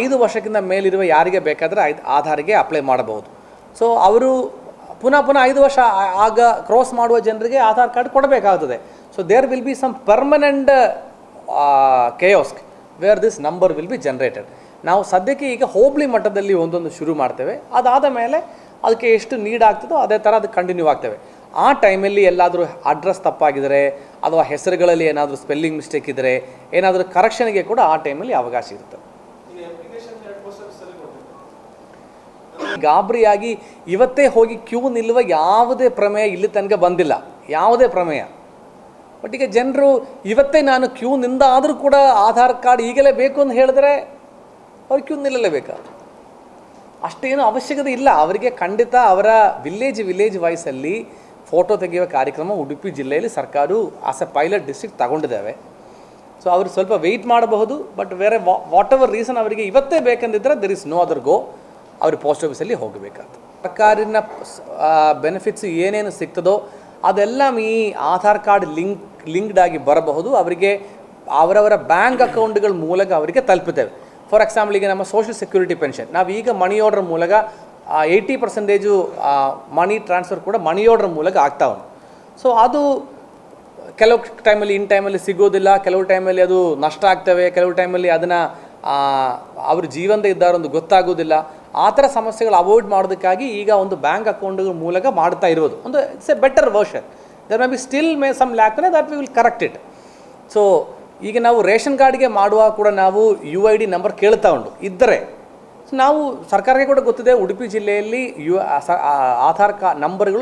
ಐದು ವರ್ಷಕ್ಕಿಂತ ಮೇಲಿರುವ ಯಾರಿಗೆ ಬೇಕಾದರೆ ಐದು ಆಧಾರಿಗೆ ಅಪ್ಲೈ ಮಾಡಬಹುದು. ಸೊ ಅವರು ಪುನಃ ಪುನಃ ಐದು ವರ್ಷ ಆಗ ಕ್ರಾಸ್ ಮಾಡುವ ಜನರಿಗೆ ಆಧಾರ್ ಕಾರ್ಡ್ ಕೊಡಬೇಕಾಗುತ್ತದೆ so there will be some permanent kiosk where this number will be generated ನಾವು ಸದ್ಯಕ್ಕೆ ಈಗ ಹೋಬಳಿ ಮಟ್ಟದಲ್ಲಿ ಒಂದೊಂದು ಶುರು ಮಾಡ್ತೇವೆ. ಅದಾದ ಮೇಲೆ ಅದಕ್ಕೆ ಎಷ್ಟು ನೀಡ್ ಆಗ್ತದೋ ಅದೇ ಥರ ಅದು ಕಂಟಿನ್ಯೂ ಆಗ್ತೇವೆ. ಆ ಟೈಮಲ್ಲಿ ಎಲ್ಲಾದರೂ ಅಡ್ರೆಸ್ ತಪ್ಪಾಗಿದ್ದರೆ ಅಥವಾ ಹೆಸರುಗಳಲ್ಲಿ ಏನಾದರೂ ಸ್ಪೆಲ್ಲಿಂಗ್ ಮಿಸ್ಟೇಕ್ ಇದ್ದರೆ ಏನಾದರೂ ಕರೆಕ್ಷನ್ಗೆ ಕೂಡ ಆ ಟೈಮಲ್ಲಿ ಅವಕಾಶ ಇರುತ್ತೆ. ಗಾಬರಿಯಾಗಿ ಇವತ್ತೇ ಹೋಗಿ ಕ್ಯೂ ನಿಲ್ಲುವ ಯಾವುದೇ ಪ್ರಮೇಯ ಇಲ್ಲಿ ತನಕ ಬಂದಿಲ್ಲ. ಯಾವುದೇ ಪ್ರಮೇಯ. ಬಟ್ ಈಗ ಜನರು ಇವತ್ತೇ ನಾನು ಕ್ಯೂ ನಿಂದ ಆದರೂ ಕೂಡ ಆಧಾರ್ ಕಾರ್ಡ್ ಈಗಲೇ ಬೇಕು ಅಂತ ಹೇಳಿದ್ರೆ ಅವ್ರು ಕ್ಯೂ ನಿಲ್ಲಲೇಬೇಕಾದ್ರು ಅಷ್ಟೇನು ಅವಶ್ಯಕತೆ ಇಲ್ಲ. ಅವರಿಗೆ ಖಂಡಿತ ಅವರ ವಿಲೇಜ್ ವಿಲೇಜ್ ವೈಸಲ್ಲಿ ಫೋಟೋ ತೆಗೆಯುವ ಕಾರ್ಯಕ್ರಮ ಉಡುಪಿ ಜಿಲ್ಲೆಯಲ್ಲಿ ಸರ್ಕಾರವು ಆಸ್ ಎ ಪೈಲಟ್ ಡಿಸ್ಟ್ರಿಕ್ಟ್ ತಗೊಂಡಿದ್ದಾವೆ. ಸೊ ಅವರು ಸ್ವಲ್ಪ ವೆಯ್ಟ್ ಮಾಡಬಹುದು ಬಟ್ ಬೇರೆ ವಾಟ್ ಎವರ್ ರೀಸನ್ ಅವರಿಗೆ ಇವತ್ತೇ ಬೇಕಂದಿದ್ದರೆ there is no other go ಅವರು ಪೋಸ್ಟ್ ಆಫೀಸಲ್ಲಿ ಹೋಗಬೇಕಾಗ್ತದೆ. ಸರ್ಕಾರಿನ ಬೆನಿಫಿಟ್ಸ್ ಏನೇನು ಸಿಗ್ತದೋ ಅದೆಲ್ಲ ಈ ಆಧಾರ್ ಕಾರ್ಡ್ ಲಿಂಕ್, ಲಿಂಕ್ಡ್ ಆಗಿ ಬರಬಹುದು. ಅವರಿಗೆ ಅವರವರ ಬ್ಯಾಂಕ್ ಅಕೌಂಟ್ಗಳ ಮೂಲಕ ಅವರಿಗೆ ತಲುಪುತ್ತೇವೆ. ಫಾರ್ ಎಕ್ಸಾಂಪಲ್ ಈಗ ನಮ್ಮ ಸೋಷಿಯಲ್ ಸೆಕ್ಯೂರಿಟಿ ಪೆನ್ಷನ್ ನಾವು ಈಗ ಮನಿ ಆರ್ಡರ್ ಮೂಲಕ ಏಯ್ಟಿ ಪರ್ಸೆಂಟೇಜು ಮನಿ ಟ್ರಾನ್ಸ್ಫರ್ ಕೂಡ ಮನಿ ಆರ್ಡರ್ ಮೂಲಕ ಆಗ್ತಾ ಉಂಟು. ಸೊ ಅದು ಕೆಲವು ಟೈಮಲ್ಲಿ ಇನ್ ಟೈಮಲ್ಲಿ ಸಿಗೋದಿಲ್ಲ. ಕೆಲವು ಟೈಮಲ್ಲಿ ಅದು ನಷ್ಟ ಆಗ್ತವೆ. ಕೆಲವು ಟೈಮಲ್ಲಿ ಅದನ್ನು ಅವರು ಜೀವಂತ ಇದ್ದಾರೆ ಒಂದು ಗೊತ್ತಾಗೋದಿಲ್ಲ. ಆ ಥರ ಸಮಸ್ಯೆಗಳು ಅವಾಯ್ಡ್ ಮಾಡೋದಕ್ಕಾಗಿ ಈಗ ಒಂದು ಬ್ಯಾಂಕ್ ಅಕೌಂಟ್ಗಳ ಮೂಲಕ ಮಾಡ್ತಾ ಇರೋದು ಒಂದು it's a better version there may be still may some lack that we will correct it so ಈಗ ನಾವು ರೇಷನ್ ಕಾರ್ಡ್ಗೆ ಮಾಡುವಾಗ ಕೂಡ ನಾವು ಯು ಐ ಡಿ ನಂಬರ್ ಕೇಳ್ತಾ ಉಂಟು. ಇದ್ದರೆ ನಾವು ಸರ್ಕಾರಕ್ಕೆ ಕೂಡ ಗೊತ್ತಿದೆ ಉಡುಪಿ ಜಿಲ್ಲೆಯಲ್ಲಿ ಯು ಆಧಾರ್ ಕಾ ನಂಬರ್ಗಳು